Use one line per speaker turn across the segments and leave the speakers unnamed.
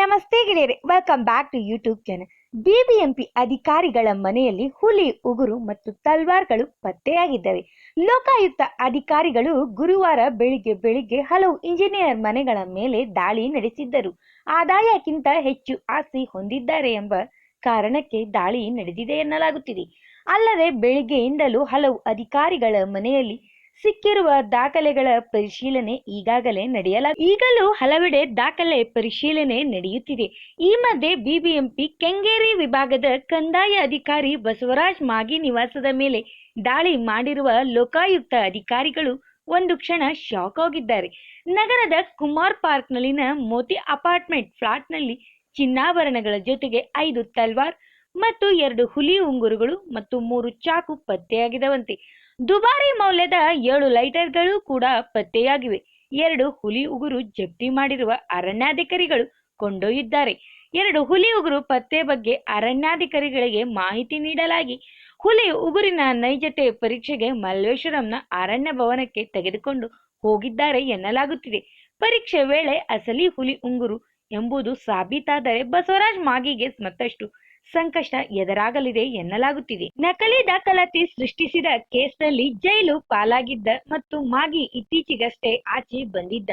ನಮಸ್ತೆ ಗೆಳೆಯರೆ welcome back to YouTube channel BBMP ಅಧಿಕಾರಿಗಳ ಮನೆಯಲ್ಲಿ ಹುಲಿ, ಉಗುರು ಮತ್ತು ತಲ್ವಾರ್ಗಳು ಪತ್ತೆಯಾಗಿದ್ದವೆ. ಲೋಕಾಯುಕ್ತ ಅಧಿಕಾರಿಗಳು ಗುರುವಾರ ಬೆಳಿಗ್ಗೆ ಬೆಳಿಗ್ಗೆ ಹಲವು ಇಂಜಿನಿಯರ್ ಮನೆಗಳ ಮೇಲೆ ದಾಳಿ ನಡೆಸಿದ್ದರು. ಆದಾಯಕ್ಕಿಂತ ಹೆಚ್ಚು ಆಸ್ತಿ ಹೊಂದಿದ್ದಾರೆ ಎಂಬ ಕಾರಣಕ್ಕೆ ದಾಳಿ ನಡೆದಿದೆ ಎನ್ನಲಾಗುತ್ತಿದೆ. ಅಲ್ಲದೆ ಬೆಳಿಗ್ಗೆಯಿಂದಲೂ ಹಲವು ಅಧಿಕಾರಿಗಳ ಮನೆಯಲ್ಲಿ ಸಿಕ್ಕಿರುವ ದಾಖಲೆಗಳ ಪರಿಶೀಲನೆ ಈಗಾಗಲೇ ನಡೆಯಲ ಈಗಲೂ ಹಲವೆಡೆ ದಾಖಲೆ ಪರಿಶೀಲನೆ ನಡೆಯುತ್ತಿದೆ. ಈ ಮಧ್ಯೆ ಬಿಬಿಎಂಪಿ ಕೆಂಗೇರಿ ವಿಭಾಗದ ಕಂದಾಯ ಅಧಿಕಾರಿ ಬಸವರಾಜ್ ಮಾಗಿ ನಿವಾಸದ ಮೇಲೆ ದಾಳಿ ಮಾಡಿರುವ ಲೋಕಾಯುಕ್ತ ಅಧಿಕಾರಿಗಳು ಒಂದು ಕ್ಷಣ ಶಾಕ್ ಆಗಿದ್ದಾರೆ ನಗರದ ಕುಮಾರ್ ಪಾರ್ಕ್ನಲ್ಲಿನ ಮೋತಿ ಅಪಾರ್ಟ್ಮೆಂಟ್ ಫ್ಲಾಟ್ನಲ್ಲಿ ಚಿನ್ನಾಭರಣಗಳ ಜೊತೆಗೆ ಐದು ತಲ್ವಾರ್ ಮತ್ತು ಎರಡು ಹುಲಿ ಉಂಗುರುಗಳು ಮತ್ತು ಮೂರು ಚಾಕು ಪತ್ತೆಯಾಗಿದವಂತೆ ದುಬಾರಿ ಮೌಲ್ಯದ ಏಳು ಲೈಟರ್ಗಳು ಕೂಡ ಪತ್ತೆಯಾಗಿವೆ. ಎರಡು ಹುಲಿ ಉಗುರು ಜಪ್ತಿ ಮಾಡಿರುವ ಅರಣ್ಯಾಧಿಕಾರಿಗಳು ಕೊಂಡೊಯ್ದಿದ್ದಾರೆ. ಎರಡು ಹುಲಿ ಉಗುರು ಪತ್ತೆ ಬಗ್ಗೆ ಅರಣ್ಯಾಧಿಕಾರಿಗಳಿಗೆ ಮಾಹಿತಿ ನೀಡಲಾಗಿ, ಹುಲಿ ಉಗುರಿನ ನೈಜತೆ ಪರೀಕ್ಷೆಗೆ ಮಲ್ಲೇಶ್ವರಂನ ಅರಣ್ಯ ಭವನಕ್ಕೆ ತೆಗೆದುಕೊಂಡು ಹೋಗಿದ್ದಾರೆ ಎನ್ನಲಾಗುತ್ತಿದೆ. ಪರೀಕ್ಷೆ ವೇಳೆ ಅಸಲಿ ಹುಲಿ ಉಂಗುರು ಎಂಬುದು ಸಾಬೀತಾದರೆ ಬಸವರಾಜ್ ಮಾಗಿಗೆ ಮತ್ತಷ್ಟು ಸಂಕಷ್ಟ ಎದುರಾಗಲಿದೆ ಎನ್ನಲಾಗುತ್ತಿದೆ. ನಕಲಿ ದಾಖಲಾತಿ ಸೃಷ್ಟಿಸಿದ ಕೇಸ್ನಲ್ಲಿ ಜೈಲು ಪಾಲಾಗಿದ್ದ ಮತ್ತು ಮಾಗಿ ಇತ್ತೀಚೆಗಷ್ಟೇ ಆಚೆ ಬಂದಿದ್ದ.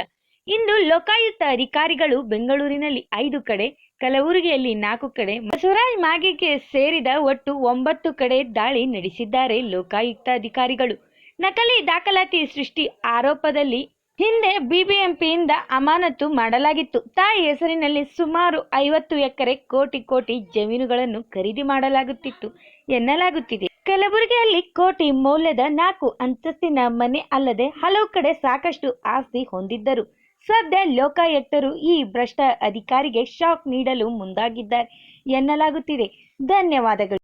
ಇಂದು ಲೋಕಾಯುಕ್ತ ಅಧಿಕಾರಿಗಳು ಬೆಂಗಳೂರಿನಲ್ಲಿ ಐದು ಕಡೆ, ಕಲಬುರಗಿಯಲ್ಲಿ ನಾಲ್ಕು ಕಡೆ ಬಸವರಾಜ್ ಮಾಗಿಗೆ ಸೇರಿದ ಒಟ್ಟು ಒಂಬತ್ತು ಕಡೆ ದಾಳಿ ನಡೆಸಿದ್ದಾರೆ ಲೋಕಾಯುಕ್ತ ಅಧಿಕಾರಿಗಳು. ನಕಲಿ ದಾಖಲಾತಿ ಸೃಷ್ಟಿ ಆರೋಪದಲ್ಲಿ ಹಿಂದೆ ಬಿಬಿಎಂಪಿಯಿಂದ ಅಮಾನತು ಮಾಡಲಾಗಿತ್ತು. ತಾಯಿ ಹೆಸರಿನಲ್ಲಿ ಸುಮಾರು ಐವತ್ತು ಎಕರೆ ಕೋಟಿ ಕೋಟಿ ಜಮೀನುಗಳನ್ನು ಖರೀದಿ ಮಾಡಲಾಗುತ್ತಿತ್ತು ಎನ್ನಲಾಗುತ್ತಿದೆ. ಕಲಬುರಗಿಯಲ್ಲಿ ಕೋಟಿ ಮೌಲ್ಯದ ನಾಲ್ಕು ಅಂತಸ್ತಿನ ಮನೆ ಅಲ್ಲದೆ ಹಲವು ಕಡೆ ಸಾಕಷ್ಟು ಆಸ್ತಿ ಹೊಂದಿದ್ದರು. ಸದ್ಯ ಲೋಕಾಯುಕ್ತರು ಈ ಭ್ರಷ್ಟ ಅಧಿಕಾರಿಗೆ ಶಾಕ್ ನೀಡಲು ಮುಂದಾಗಿದ್ದಾರೆ ಎನ್ನಲಾಗುತ್ತಿದೆ. ಧನ್ಯವಾದಗಳು.